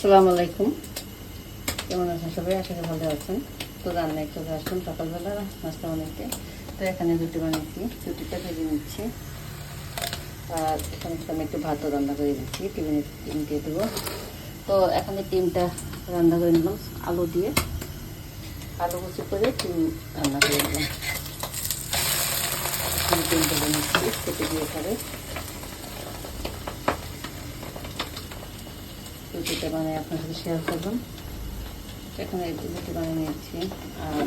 আসসালামু আলাইকুম। কেমন আছেন সবাই? আশা করি ভালো আছেন। তো রান্নায় চলে আসলাম সকালবেলা নাস্তা বানাইতে তো এখানে রুটি বানিয়েছি। রুটিটা ভেজে নিচ্ছি। আর এখানে আমি একটু ভাতও রান্না করে দিচ্ছি টিফিনে ডিম দিয়ে দেবো। তো এখানে ডিমটা রান্না করে নিলাম, আলু দিয়ে। আলু কুচি করে ডিম রান্না করে নিলাম। এখানে ডিমটা বানিয়েছি, কেটে দিয়ে খাবে রুটিটা বানিয়ে আপনার সাথে শেয়ার করলাম। এখানে একটু রুটি বানিয়ে নিয়েছি আর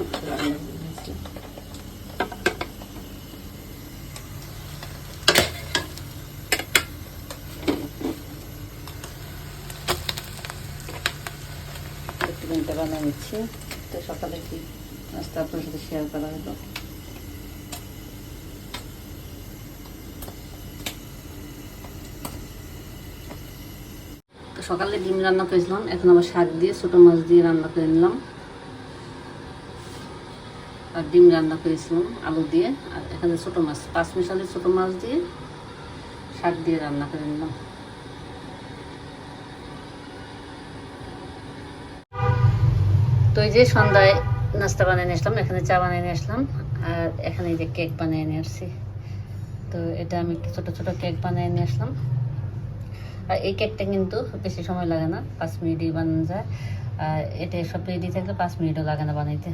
একটু বানিয়ে নিচ্ছি। তো সকালে কি নাস্তা আপনার সাথে শেয়ার করা হলো? তো সকালে ডিম রান্না করেছিলাম, এখন আবার শাক দিয়ে ছোটো মাছ দিয়ে রান্না করে নিলাম। আর ডিম রান্না করেছিলাম, আলু দিয়ে, আর এখানে ছোটো মাছ, পাঁচ মিশালি ছোটো মাছ দিয়ে শাক দিয়ে রান্না করে নিলাম। তো এই যে সন্ধ্যায় নাস্তা বানিয়ে নিয়ে আসলাম, এখানে চা বানিয়ে নিয়ে আসলাম, আর এখানে এই যে কেক বানিয়ে নিয়ে আসছি। তো এটা আমি ছোটো ছোটো কেক বানিয়ে নিয়ে আসলাম। আর এই কেকটা কিন্তু বেশি সময় লাগে না, পাঁচ মিনিটই বানানো যায়। আর এটা সব রেডি থাকলে পাঁচ মিনিটও লাগে না বানাইতে।